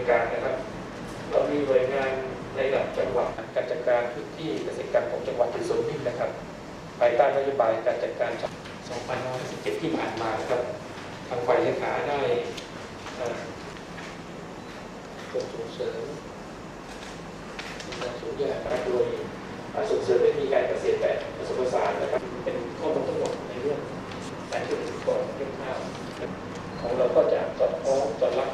ริการนะครับ เรามีหน่วยงานในระดับจังหวัดการจัดการพื้นที่เกษตรกรรมของจังหวัดเป็นส่วนหนึ่งนะครับภายใต้นโยบายการจัดการ2517ที่ผ่านมานะครับ ทางฝ่ายเลขาได้ส่งเสริมการสูงแยกโดยส่งเสริมให้มีการเกษตรแบบผสมผสานนะครับ เป็นข้อมูลทั้งหมดในเรื่องการช่วยเหลือก่อนเรื่องข้าวของเราก็จะสอดคล้องสอดรับ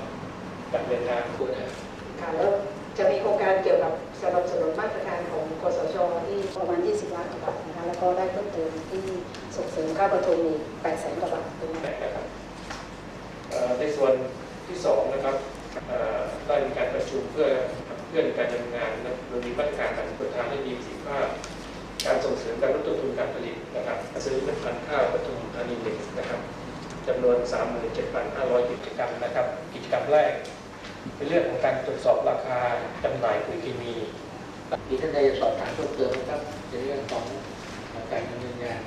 กานางด้วยนะค่ะแล้วจะมีโครงการเกี่ยวกับสนับสนุนมาตรการของกสชที่ประมาณ 20 ล้านกว่าบาทนะคะแล้วก็ได้เพิ่มเติมที่ส่งเสริมค่าประทุมอีก8แสนกว่าบาทตรงนี้นะครับในส่วนที่สองนะครับได้มีการประชุมเพื่อเพื่อในการดำเนินงานและโดยมีมาตรการการเปิดทางให้มีประสิทธิภาพการส่งเสริมการลดต้นทุนการผลิตนะครับซื้อเม็ดพันธุ์ข้าวปทุมธานีหนึ่งนะครับจำนวน 37,500 กิจกรรมนะครับ กิจกรรมแรก เป็นเรื่องของการตรวจสอบราคาจำหน่ายปุ๋ยเคมีมีท่านใดจะสอบถามเพิ่มเติมครับในเรื่องของการดำเนินงาน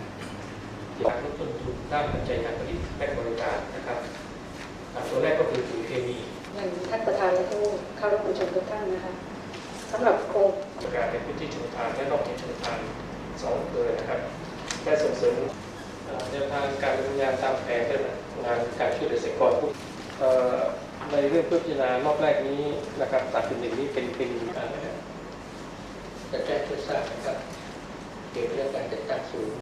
การลดต้นทุนด้านปัจจัยการผลิตและบริการนะครับตัวแรกก็คือปุ๋ยเคมีเงินท่านประธานและผู้เข้าร่วมประชุมทุกท่านนะคะสำหรับโครงประการในพื้นที่ชุมทานและนอกเขตชุมทานสองเภอนะครับได้ส่งเสริมแนวทางการดำเนินงานตามแผนและงานการช่วยเหลือเกษตรกร เอ่อในเรื่องเพื่อพิจารณารอบแรกนี้นะครับตัดเป็นหนึ่งนี้เป็นเป็นจะแจ้งเพื่อทราบนะครับเกี่ยวกับเรื่องการจัดตั้งศูนย์